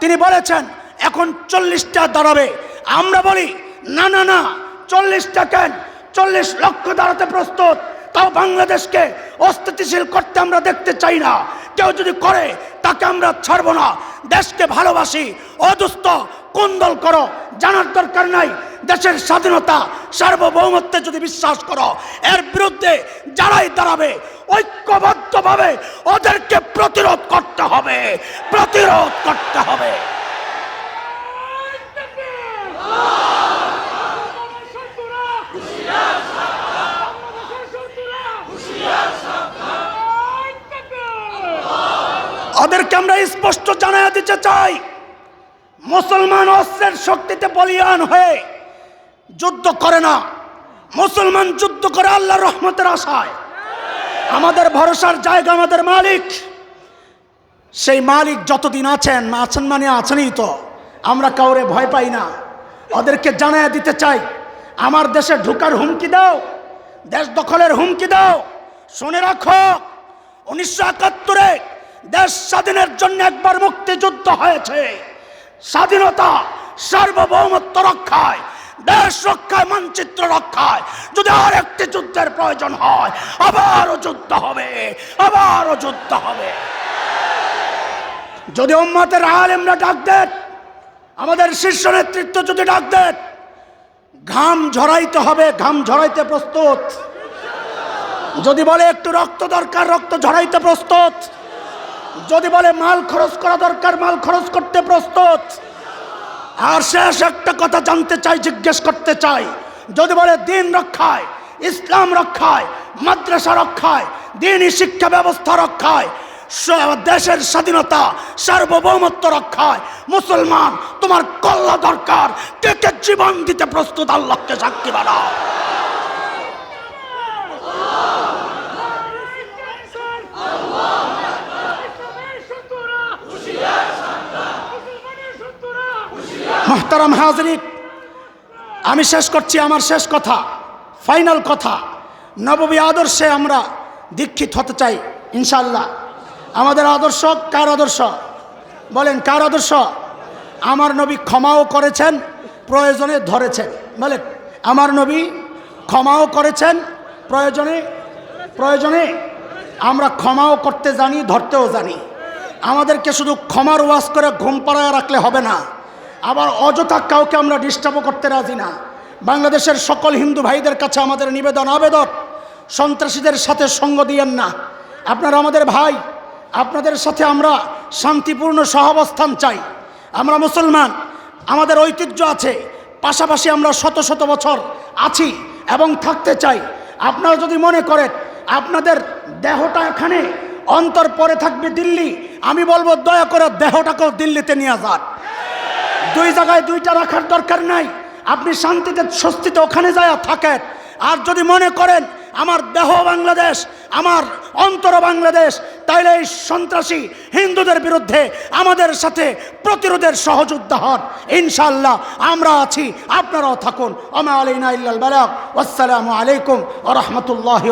তিনি বলেছেন, এখন চল্লিশটা দাঁড়াবে। আমরা বলি, না না না, চল্লিশটা কেন? চল্লিশ লক্ষ দাঁড়াতে প্রস্তুত। তাও বাংলাদেশকে অস্থিতিশীল করতে আমরা দেখতে চাই না। কেউ যদি করে, তাকে আমরা ছাড়বো না। দেশকে ভালোবাসি। অদুস্থ, কুন্দল করো। জানার দরকার নাই। দেশের স্বাধীনতা, সার্বভৌমত্বে যদি বিশ্বাস করো, এর বিরুদ্ধে যারাই দাঁড়াবে, ঐক্যবদ্ধভাবে ওদেরকে প্রতিরোধ প্রতিরোধ করতে হবে। ওদেরকে আমরা স্পষ্ট জানাই দিতে চাই, মুসলমান অস্ত্রের শক্তিতে বলিয়ান হয়ে যুদ্ধ করে না। মুসলমান যুদ্ধ করে আল্লাহ রহমতের আশায়। আমাদের ভরসার জায়গা আমাদের মালিক। সেই মালিক যতদিন আছেন আছেন মানে আছেনই তো। আমরা কাউরে ভয় পাই না। ওদেরকে জানায় দিতে চাই, আমার দেশে ঢুকার হুমকি দাও, দেশ দখলের হুমকি দাও। শুনে রাখো, উনিশশো একাত্তরে দেশ স্বাধীনের জন্য একবার মুক্তিযুদ্ধ হয়েছে। স্বাধীনতা সার্বভৌমত্ব রক্ষায়, দেশ রক্ষায়, মানচিত্র রক্ষায়। যদি আর একটি যুদ্ধের প্রয়োজন হয়, আবারও যুদ্ধ হবে, আবারও যুদ্ধ হবে। যদি উম্মাতের আলেমরা ডাক দেন, আমাদের শীর্ষ নেতৃত্ব যদি ডাক দেন, ঘাম ঝরাইতে হবে, ঘাম ঝরাইতে প্রস্তুত। যদি বলে একটু রক্ত দরকার, রক্ত ঝরাইতে প্রস্তুত। যদি বলে মাল খরচ করা দরকার, মাল খরচ করতে প্রস্তুত। আর শেষ একটা কথা জানতে চাই, জিজ্ঞেস করতে চাই। যদি বলে দিন রক্ষায়, ইসলাম রক্ষায়, মাদ্রাসা রক্ষায়, দিনই শিক্ষা ব্যবস্থা রক্ষায় দেশের স্বাধীনতা, সার্বভৌমত্ব রক্ষায় মুসলমান, তোমার কল্লা দরকার। কে কে জীবন দিতে প্রস্তুত আল্লাহকে সাক্ষী বানাও। মোহতারাম হাজরিক আমি শেষ করছি আমার শেষ কথা, ফাইনাল কথা। নববী আদর্শে আমরা দীক্ষিত হতে চাই ইনশাল্লাহ আমাদের আদর্শ, কার আদর্শ? বলেন, কার আদর্শ? আমার নবী ক্ষমাও করেছেন, প্রয়োজনে ধরেছেন। বলেন, আমার নবী ক্ষমাও করেছেন, প্রয়োজনে প্রয়োজনে আমরা ক্ষমাও করতে জানি, ধরতেও জানি। আমাদেরকে শুধু ক্ষমার ওয়াজ করে ঘুম পাড়ায় রাখলে হবে না। আবার অযথা কাউকে আমরা ডিস্টার্বও করতে রাজি না। বাংলাদেশের সকল হিন্দু ভাইদের কাছে আমাদের নিবেদন, আবেদন। সন্ত্রাসীদের সাথে সঙ্গ দিয়েন না। আপনারা আমাদের ভাই আপনাদের সাথে আমরা শান্তিপূর্ণ সহাবস্থান চাই। আমরা মুসলমান, আমাদের ঐতিহ্য আছে, পাশাপাশি আমরা শত শত বছর আছি এবং থাকতে চাই। আপনারা যদি মনে করেন, আপনাদের দেহটা এখানে, অন্তর পরে থাকবে দিল্লি, আমি বলব দয়া করে দেহটাকেও দিল্লিতে নিয়ে যান। দুই জায়গায় দুইটা রাখার দরকার নাই। আপনি শান্তিতে, স্বস্তিতে ওখানে যায় থাকেন। আর যদি মনে করেন, আমার দেহ বাংলাদেশ, আমার অন্তর বাংলাদেশ, তাইলে এই সন্ত্রাসী হিন্দুদের বিরুদ্ধে আমাদের সাথে প্রতিরোধের সহযোদ্ধা হন ইনশাল্লাহ আমরা আছি, আপনারাও থাকুন। আমা আলিনা ইল্লাল বালাক আসসালামু আলাইকুম ও রহমতুল্লাহ